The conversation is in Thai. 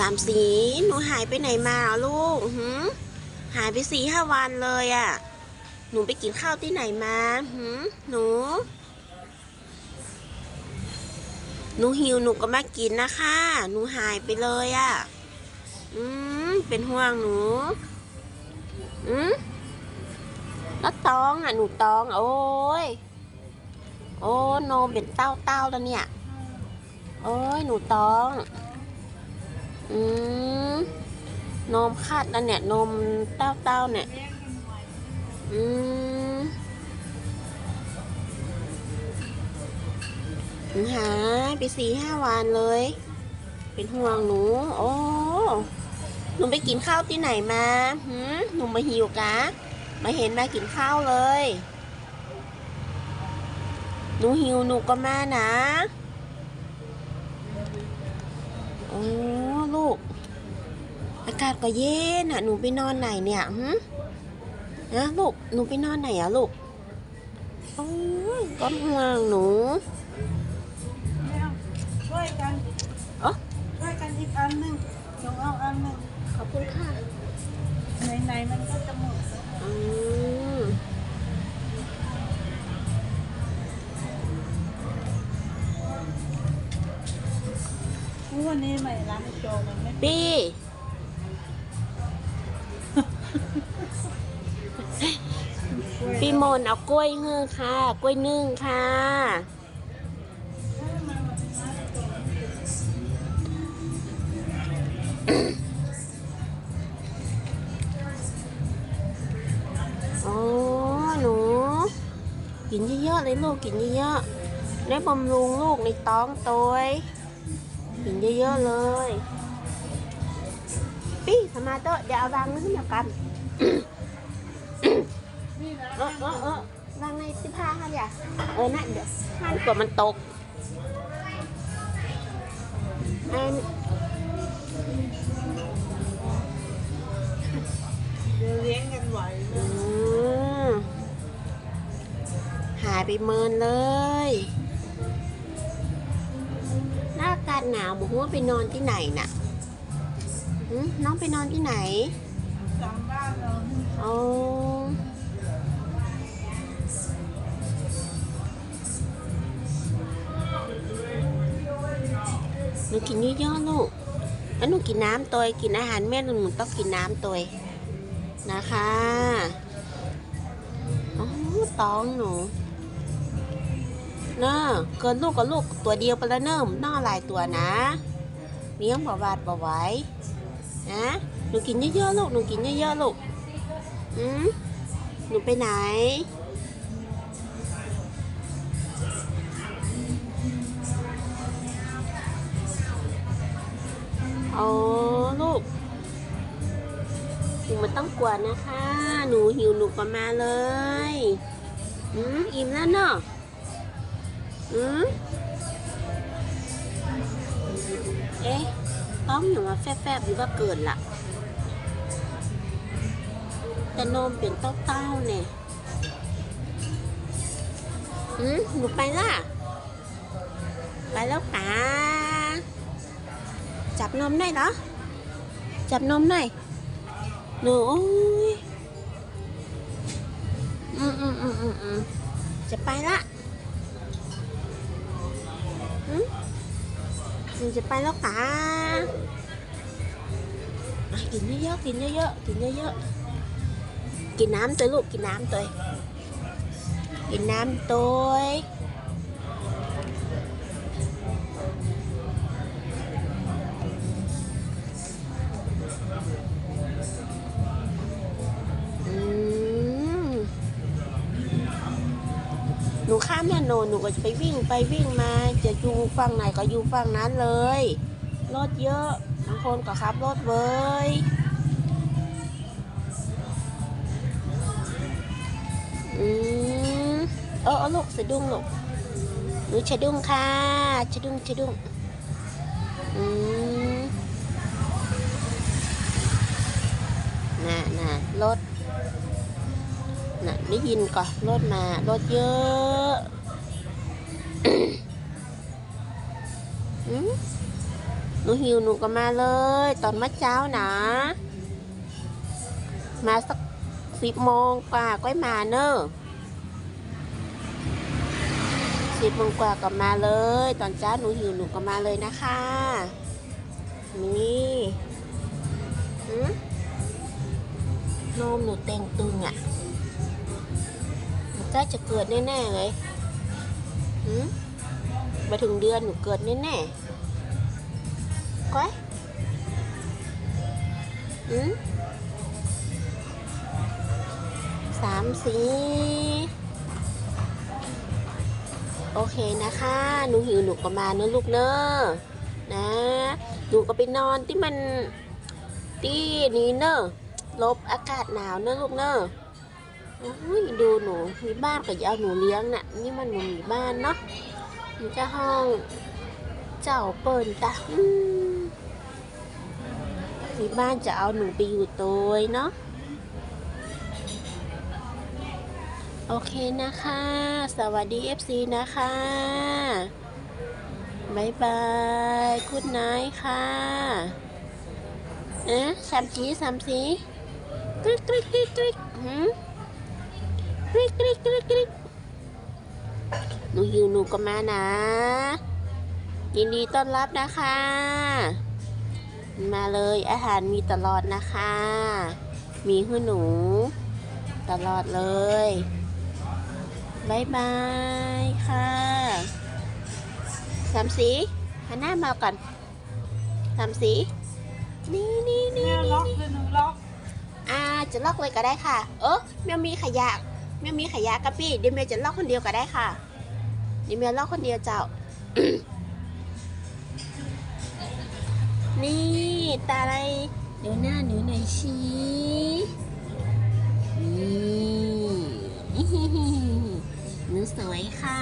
สามสีหนูหายไปไหนมาลูกหืมหายไปสี่ห้าวันเลยอะ่ะ หนูไปกินข้าวที่ไหนมาหืมหนู หนูหิวหนูก็มากินนะคะ หนูหายไปเลยอะ่ะ อืมเป็นห่วงหนูอืมแล้วตองอะ หนูตองโอ้ย โอ้โนเป็นเต้าเต้าแล้วเนี่ย โอ้ย หนูตอง อืมนมคัดแล้วเนี่ยนมเต้าเต้าเนี่ย อืมหายไปสี่ห้าวันเลย เป็นห่วงหนู โอ้หนูไปกินข้าวที่ไหนมาหืมหนูมาหิวกะ มาเห็นมากินข้าวเลย หนูหิวหนูก็มานะ โอ้ ลูก อากาศก็เย็นอะ หนูไปนอนไหนเนี่ยหืมนะลูก หนูไปนอนไหนอะลูกโอ้ยก็ห่วงหนูไม่เอาช่วยกันเอ๊ะช่วยกันอีกอันหนึ่งลองเอาอันหนึ่งขอบคุณค่ะไหนๆมันก็จะหมดแล้ว วันนี้ใหม่ร้านโจมันไม่ปีปีมนเอากล้วยเงือค่ะ กล้วยนึ่งค่ะ โอ้หนู กินเยอะๆเลยลูก กินเยอะๆได้บำรุงลูกในท้องตัว กินเยอะๆเลย ปี้ทำมาโต๊ะเดี๋ยวเอาวางนึงเดียวกันเออเออเออวางในสิผ้าค่ะอย่าเออนั่นเดี๋ยวถ้ากลัวมันตกอันเดี๋ยวเลี้ยงกันไหวอืมหายไปเมินเลย หนาวบอกว่าไปนอนที่ไหนน่ะหืมน้องไปนอนที่ไหนจำบ้านเราเอาหนูกินเยอะๆลูก แล้วหนูกินน้ำตัวกินอาหารแม่หนูหนูต้องกินน้ำตัวนะคะ อ๋อตองหนู เนอะเกินลูกกับลูกตัวเดียวไปแล้วเนิ่มน่าหลายตัวนะเลี้ยงบ่าวาดบ่ไหวนะหนูกินเยอะๆลูกหนูกินเยอะๆลูกอืมหนูไปไหนโอ้ลูกหนูไมันต้องกลัวนะคะ หนูหิวหนูก็มาเลย อืมอิ่มแล้วเนาะ อืมเอ๊ะต้องอยู่มาแฟบๆหรือว่าเกินล่ะ แต่นมเป็นเต้าๆเนี่ยอืมหนูไปล่ะ ไปแล้วค่ะจับนมได้เหรอ จับนมหน่อยหนูอืมอืมอืมอืมอืมจะไปละ จะไปแล้วค่ะอะกินเยอะๆกินเยอะๆกินเยอะๆกินน้ำตัวลูกกินน้ำตัวกินน้ำตัว นูข้ามถนหนูก็จะไปวิ่งไปวิ่งมาจะอยู่ฝั่งไหนก็อยู่ฝั่งนั้นเลย รถเยอะบางคนก็ขับรถเว้ยอืมเออเอาลูกสะดุ้งลูกหนูสะดุ้งค่ะสะดุ้งสะดุ้งอืมน่ะน่ะรถน่ะได้ยินก่อนรถมารถเยอะ หนูหิวหนูก็มาเลย ตอนมะเช้านะ มาสักสิบโมงกว่าก็มาเนอะสิบโมงกว่าก็มาเลย ตอนเช้าหนูหิวหนูก็มาเลยนะคะ นี่หืมนมหนูเต็งตึงอะ่ะใกล้จะเกิดแน่ๆเลย มาถึงเดือนหนูเกิดแน่ๆก้อยหืมสามสีโอเคนะคะ หนูหิวหนูก็มาเนอะลูกเนอะนะ หนูก็ไปนอนที่มันที่นี้เนอะลบอากาศหนาวเนอะลูกเนอะ อ้ยดูหนูมีบ้านก็จะเอาหนูเลี้ยงน่ะ นี่มันหนูมีบ้านเนาะมันจะห้อง เจ้าเปิ่นตะอืมมีบ้านจะเอาหนูไปอยู่ตัวเนาะโอเคนะคะ สวัสดี FC นะคะบายบายคุณนายค่ะเอ๊ะสามสีสามสีกริ๊กกริ๊กกริ๊กกริ๊กหืม กริ๊กกริ๊กกริ๊กกริ๊กหนูหิวหนูก็มานะ ยินดีต้อนรับนะคะ มาเลยอาหารมีตลอดนะคะ มีให้หนู ตลอดเลยบายบายค่ะสามสีหันหน้ามาก่อนสามสี นี่นี่นี่แม่ล็อกคือหนูล็อกอ่าจะล็อกเลยก็ได้ค่ะ เออแมวมีขยะ ไม่มีขยะกะปี้เดี๋ยวแมวจะล็อกคนเดียวก็ได้ค่ะเดี๋ยวแมวล็อกคนเดียวเจ้า นี่ตาอะไรเดี๋ยวหน้าหนูหน่อยชีนี่หนูสวยค่ะ